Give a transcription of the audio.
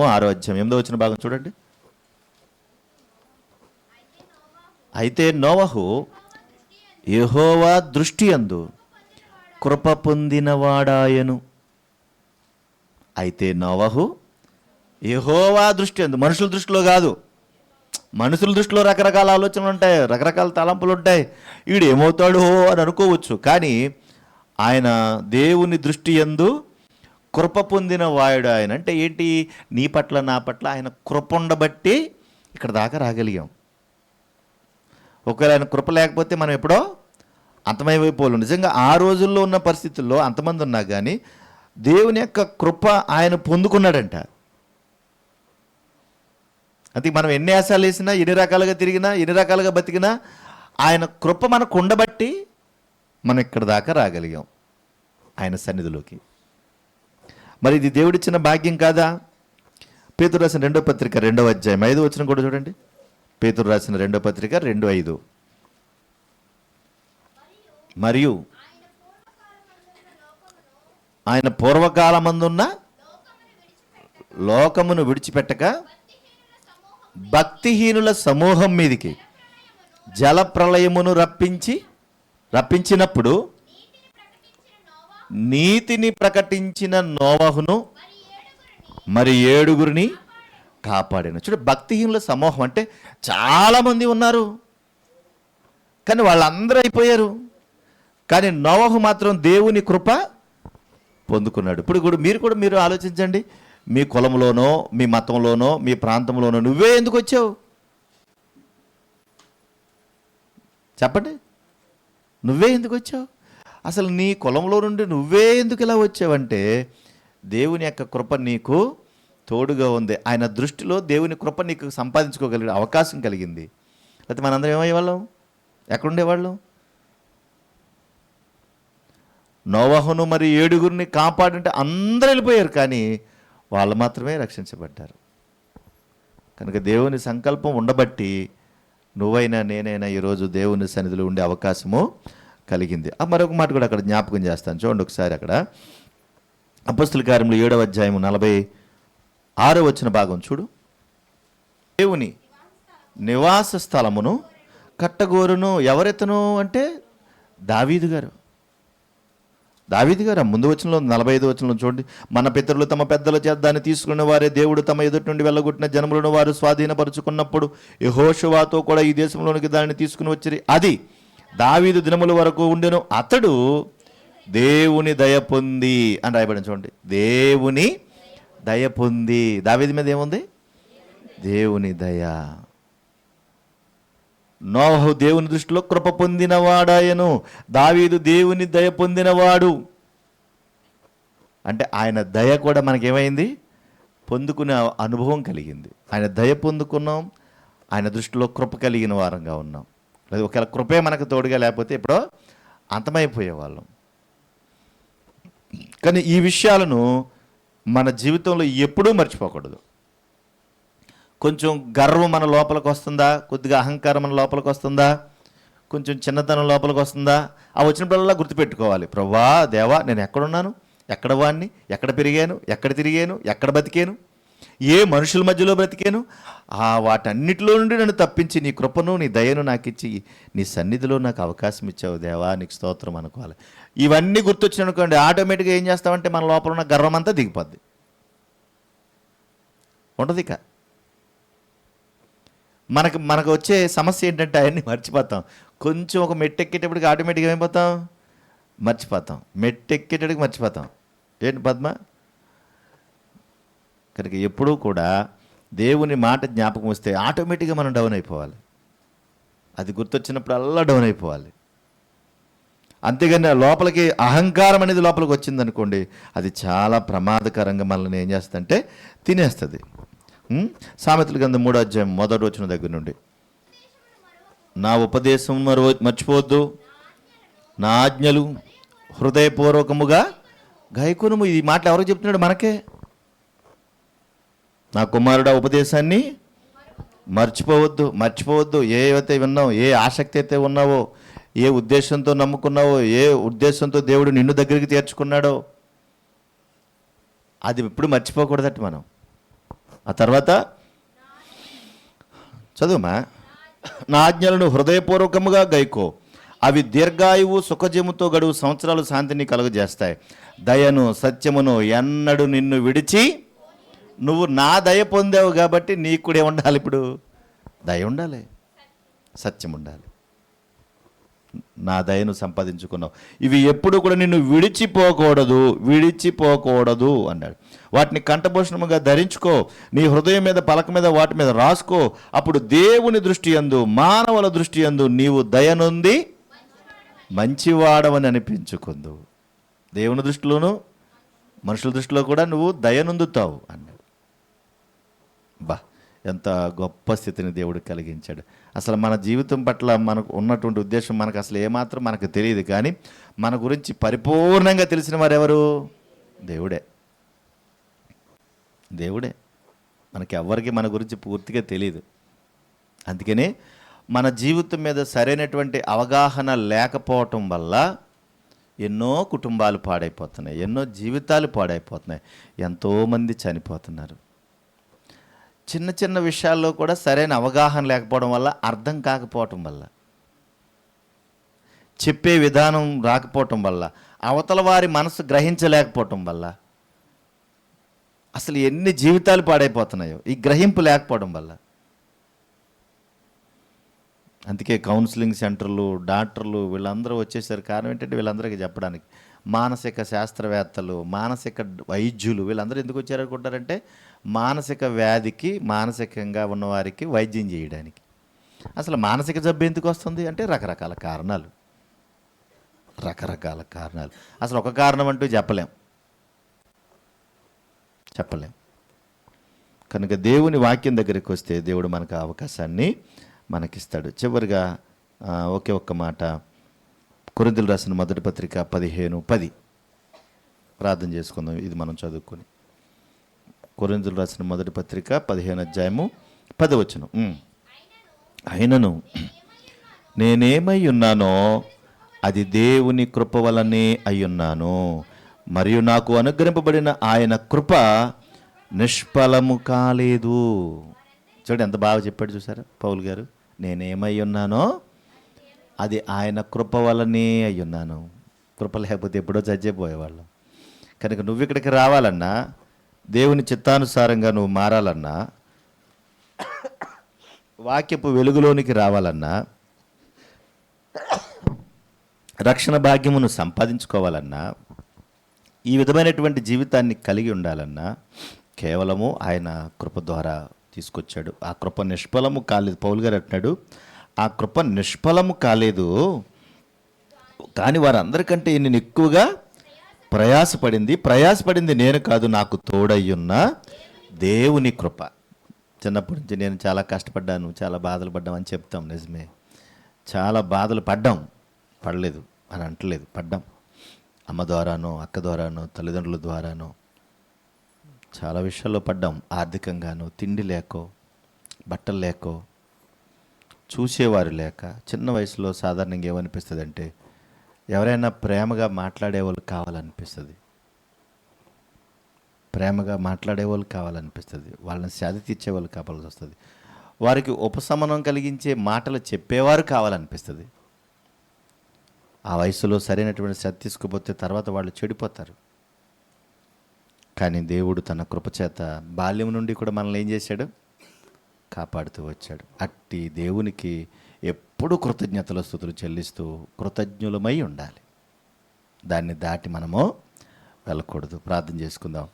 ఆరో అధ్యాయం. ఎనిమిదో వచ్చిన భాగం చూడండి. అయితే నోవహు యహోవా దృష్టి అందు కృప పొందినవాడాయను అయితే నోవహు యహోవా దృష్టి అందు మనుషుల దృష్టిలో కాదు. మనుషుల దృష్టిలో రకరకాల ఆలోచనలు ఉంటాయి రకరకాల తలంపులు ఉంటాయి. వీడు ఏమవుతాడు అని అనుకోవచ్చు కానీ ఆయన దేవుని దృష్టి ఎందు కృప పొందిన వాయుడు ఆయన. అంటే ఏంటి? నీ పట్ల నా పట్ల ఆయన కృప ఉండబట్టి ఇక్కడ దాకా రాగలిగాం. ఒకవేళ ఆయన కృప లేకపోతే మనం ఎప్పుడో అంతమైపోలేం. నిజంగా ఆ రోజుల్లో ఉన్న పరిస్థితుల్లో అంతమంది ఉన్నా కానీ దేవుని యొక్క కృప ఆయన పొందుకున్నాడంట. అది మనం ఎన్ని ఆశాలు వేసినా ఎన్ని రకాలుగా తిరిగినా ఎన్ని రకాలుగా బతికినా ఆయన కృప మనకు ఉండబట్టి మనం ఇక్కడ దాకా రాగలిగాం. ఆయన సన్నిధిలోకి. మరి ఇది దేవుడిచ్చిన భాగ్యం కాదా? పేతురు రాసిన రెండో పత్రిక రెండో అధ్యాయం ఐదు వచ్చిన కూడా చూడండి. పేతురు రాసిన రెండో పత్రిక రెండు ఐదు. మరియు ఆయన పూర్వకాలమందున్న లోకమును విడిచిపెట్టక భక్తిహీనుల సమూహం మీదికి జల ప్రళయమును రప్పించి రప్పించినప్పుడు నీతిని ప్రకటించిన నోవహును మరి ఏడుగురిని కాపాడాను. చూడు భక్తిహీనుల సమూహం అంటే చాలామంది ఉన్నారు. కానీ వాళ్ళందరూ అయిపోయారు. కానీ నోవహు మాత్రం దేవుని కృప పొందుకున్నాడు. ఇప్పుడు కూడా మీరు కూడా మీరు ఆలోచించండి. మీ కులంలోనో మీ మతంలోనో మీ ప్రాంతంలోనో నువ్వే ఎందుకు వచ్చావు? చెప్పండి. నువ్వే ఎందుకు వచ్చావు? అసలు నీ కులంలో నుండి నువ్వే ఎందుకు ఇలా వచ్చావంటే దేవుని యొక్క కృప నీకు తోడుగా ఉంది. ఆయన దృష్టిలో దేవుని కృప నీకు సంపాదించుకోగలిగే అవకాశం కలిగింది. లేకపోతే మనందరం ఏమయ్యేవాళ్ళం? ఎక్కడుండేవాళ్ళం? నోవహును మరి ఏడుగురిని కాపాడంటే అందరూ వెళ్ళిపోయారు కానీ వాళ్ళు మాత్రమే రక్షించబడ్డారు. కనుక దేవుని సంకల్పం ఉండబట్టి నువ్వైనా నేనైనా ఈరోజు దేవుని సన్నిధిలో ఉండే అవకాశము కలిగింది. ఆ మరొక మాట కూడా అక్కడ జ్ఞాపకం చేస్తాను. చూడండి ఒకసారి అక్కడ. అపస్తుల కార్యంలో ఏడవ అధ్యాయము నలభై ఆరో వచ్చిన భాగం చూడు. దేవుని నివాస స్థలమును కట్టగోరును ఎవరెతను అంటే దావీదు గారు. దావీదు గారు ఆ ముందు వచనంలో నలభై ఐదు వచనంలో చూడండి. మన పితరులు తమ పెద్దల చేత దాన్ని తీసుకున్న వారే దేవుడు తమ ఎదుటి నుండి వెళ్ళగొట్టిన జనములను వారు స్వాధీనపరుచుకున్నప్పుడు యహోషువాతో కూడా ఈ దేశంలోనికి దాన్ని తీసుకుని వచ్చిరి. అది దావీదు దినముల వరకు ఉండెను. అతడు దేవుని దయ పొంది అని రాయబడి చూడండి. దేవుని దయ పొంది. దావీది మీద ఏముంది? దేవుని దయ. నోహు దేవుని దృష్టిలో కృప పొందినవాడాయను దావీదు దేవుని దయ పొందినవాడు. అంటే ఆయన దయ కూడా మనకేమైంది? పొందుకునే అనుభవం కలిగింది. ఆయన దయ పొందుకున్నాం. ఆయన దృష్టిలో కృప కలిగిన వారంగా ఉన్నాం. లేదు ఒకవేళ కృపే మనకు తోడుగా లేకపోతే ఎప్పుడో అంతమైపోయే వాళ్ళం కానీ ఈ విషయాలను మన జీవితంలో ఎప్పుడూ మర్చిపోకూడదు. కొంచెం గర్వం మన లోపలికి వస్తుందా? కొద్దిగా అహంకారం మన లోపలికి వస్తుందా? కొంచెం చిన్నతనం లోపలికి వస్తుందా? ఆ వచ్చినప్పుడల్లా గుర్తుపెట్టుకోవాలి. ప్రభా దేవా నేను ఎక్కడున్నాను? ఎక్కడ వాడిని ఎక్కడ పెరిగాను? ఎక్కడ తిరిగాను? ఎక్కడ బతికాను? ఏ మనుషుల మధ్యలో బ్రతికాను? ఆ వాటన్నిటిలో నుండి నన్ను తప్పించి నీ కృపను నీ దయను నాకు ఇచ్చి నీ సన్నిధిలో నాకు అవకాశం ఇచ్చావు దేవా. నీకు స్తోత్రం అనుకోవాలి. ఇవన్నీ గుర్తొచ్చిన అనుకోండి ఆటోమేటిక్గా ఏం చేస్తామంటే మన లోపల ఉన్న గర్వం అంతా దిగిపోద్ది. ఉండదు ఇక. మనకు మనకు వచ్చే సమస్య ఏంటంటే అవన్నీ మర్చిపోతాం. కొంచెం ఒక మెట్టెక్కేటప్పటికి ఆటోమేటిక్గా ఏమైపోతాం? మర్చిపోతాం. మెట్టెక్కేటప్పటికి మర్చిపోతాం. ఏంటి పద్మ? కనుక ఎప్పుడూ కూడా దేవుని మాట జ్ఞాపకం వస్తే ఆటోమేటిక్గా మనం డౌన్ అయిపోవాలి. అది గుర్తొచ్చినప్పుడు అల్లా డౌన్ అయిపోవాలి. అంతేగాని లోపలికి అహంకారం అనేది లోపలికి వచ్చిందనుకోండి అది చాలా ప్రమాదకరంగా మనల్ని ఏం చేస్తుందంటే తినేస్తుంది. సామెతలు సామెతల కింద మూడో అధ్యాయం మొదటి వచ్చిన దగ్గర నుండి. నా ఉపదేశం మరో మర్చిపోవద్దు. నా ఆజ్ఞలు హృదయపూర్వకముగా గాయకునము. ఈ మాటలు ఎవరు చెప్తున్నాడు? మనకే. నా కుమారుడు ఉపదేశాన్ని మర్చిపోవద్దు మర్చిపోవద్దు. ఏ అయితే విన్నావు ఏ ఆసక్తి అయితే ఉన్నావో ఏ ఉద్దేశంతో నమ్ముకున్నావో ఏ ఉద్దేశంతో దేవుడు నిన్ను దగ్గరికి చేర్చుకున్నాడో అది ఎప్పుడు మర్చిపోకూడదట మనం. ఆ తర్వాత చదువుమా? నా ఆజ్ఞలను హృదయపూర్వకముగా గైకో. అవి దీర్ఘాయువు సుఖజముతో గడువు సంవత్సరాలు శాంతిని కలుగజేస్తాయి. దయను సత్యమును ఎన్నడు నిన్ను విడిచి నువ్వు నా దయ పొందావు కాబట్టి నీకు కూడా ఉండాలి ఇప్పుడు? దయ ఉండాలి. సత్యం ఉండాలి. నా దయను సంపాదించుకున్నావు. ఇవి ఎప్పుడు కూడా నిన్ను విడిచిపోకూడదు విడిచిపోకూడదు అన్నాడు. వాటిని కంఠభూషణముగా ధరించుకో నీ హృదయం మీద పలక మీద వాటి మీద రాసుకో. అప్పుడు దేవుని దృష్టి యందు మానవుల దృష్టి యందు నీవు దయనుంది మంచివాడవని అనిపించుకుందు. దేవుని దృష్టిలోను మనుషుల దృష్టిలో కూడా నువ్వు దయనుందుతావు అన్నాడు. ఎంత గొప్ప స్థితిని దేవుడు కలిగించాడు. అసలు మన జీవితం పట్ల మనకు ఉన్నటువంటి ఉద్దేశం మనకు అసలు ఏమాత్రం మనకు తెలియదు. కానీ మన గురించి పరిపూర్ణంగా తెలిసిన వారు ఎవరు దేవుడే. దేవుడే. మనకి ఎవరికి మన గురించి పూర్తిగా తెలియదు అందుకనే మన జీవితం మీద సరైనటువంటి అవగాహన లేకపోవటం వల్ల ఎన్నో కుటుంబాలు పాడైపోతున్నాయి ఎన్నో జీవితాలు పాడైపోతున్నాయి ఎంతోమంది చనిపోతున్నారు. చిన్న చిన్న విషయాల్లో కూడా సరైన అవగాహన లేకపోవడం వల్ల అర్థం కాకపోవటం వల్ల చెప్పే విధానం రాకపోవటం వల్ల అవతల వారి మనసు గ్రహించలేకపోవటం వల్ల అసలు ఎన్ని జీవితాలు పాడైపోతున్నాయో ఈ గ్రహింపు లేకపోవడం వల్ల. అందుకే కౌన్సిలింగ్ సెంటర్లు డాక్టర్లు వీళ్ళందరూ వచ్చేసరికి కారణం ఏంటంటే వీళ్ళందరికీ చెప్పడానికి. మానసిక శాస్త్రవేత్తలు మానసిక వైద్యులు వీళ్ళందరూ ఎందుకు వచ్చారనుకుంటారంటే మానసిక వ్యాధికి మానసికంగా ఉన్నవారికి వైద్యం చేయడానికి. అసలు మానసిక జబ్బు ఎందుకు వస్తుంది అంటే రకరకాల కారణాలు. రకరకాల కారణాలు. అసలు ఒక కారణం అంటూ చెప్పలేం. చెప్పలేం. కనుక దేవుని వాక్యం దగ్గరికి వస్తే దేవుడు మనకు అవకాశాన్ని మనకిస్తాడు. చివరిగా ఒకే ఒక్క మాట. కొరిందులు రాసిన మొదటి పత్రిక పదిహేను పది. ప్రార్థన చేసుకుందాం. ఇది మనం చదువుకొని. కొరిందులు రాసిన మొదటి పత్రిక పదిహేను అధ్యాయము పది ఉమ్. అయినను నేనేమై ఉన్నానో అది దేవుని కృప వలనే అయ్యున్నాను. మరియు నాకు అనుగ్రహింపబడిన ఆయన కృప నిష్ఫలము కాలేదు. చూడండి ఎంత బాగా చెప్పాడు చూసారా పౌల్ గారు? నేనేమై ఉన్నానో అది ఆయన కృప వల్లనే అయ్యున్నాను కృప లేకపోతే ఎప్పుడో చచ్చిపోయేవాళ్ళం. కనుక నువ్వు ఇక్కడికి రావాలన్నా దేవుని చిత్తానుసారంగా నువ్వు మారాలన్నా వాక్యపు వెలుగులోనికి రావాలన్నా రక్షణ భాగ్యమును సంపాదించుకోవాలన్నా ఈ విధమైనటువంటి జీవితాన్ని కలిగి ఉండాలన్నా కేవలము ఆయన కృప ద్వారా తీసుకొచ్చాడు. ఆ కృప నిష్ఫలము కాలేదు. పౌలు గారు అంటున్నాడు ఆ కృప నిష్ఫలము కాలేదు. కానీ వారందరికంటే నేను ఎక్కువగా ప్రయాసపడింది ప్రయాసపడింది నేను కాదు నాకు తోడయ్యున్న దేవుని కృప. చిన్నప్పటి నుంచి నేను చాలా కష్టపడ్డాను చాలా బాధలు పడ్డాం అని చెప్తాం నిజమే. చాలా బాధలు పడ్డాం. పడలేదు అని అంటలేదు పడ్డాం. అమ్మ ద్వారానో అక్క ద్వారానో తల్లిదండ్రుల ద్వారానో చాలా విషయాల్లో పడ్డాం. ఆర్థికంగాను తిండి లేకో బట్టలు లేకో చూసేవారు లేక చిన్న వయసులో సాధారణంగా ఏమనిపిస్తుంది అంటే ఎవరైనా ప్రేమగా మాట్లాడే వాళ్ళు కావాలనిపిస్తుంది. ప్రేమగా మాట్లాడే వాళ్ళు కావాలనిపిస్తుంది. వాళ్ళని శాది తీర్చే వాళ్ళు కావాల్సి వస్తుంది. వారికి ఉపశమనం కలిగించే మాటలు చెప్పేవారు కావాలనిపిస్తుంది. ఆ వయసులో సరైనటువంటి శ్రద్ధ తీసుకుపోతే తర్వాత వాళ్ళు చెడిపోతారు. కానీ దేవుడు తన కృపచేత బాల్యం నుండి కూడా మనల్ని ఏం చేశాడు? కాపాడుతూ వచ్చాడు. అట్టి దేవునికి ఎప్పుడు కృతజ్ఞతల స్థుతులు చెల్లిస్తూ కృతజ్ఞులమై ఉండాలి. దాన్ని దాటి మనము వెళ్ళకూడదు. ప్రార్థన చేసుకుందాం.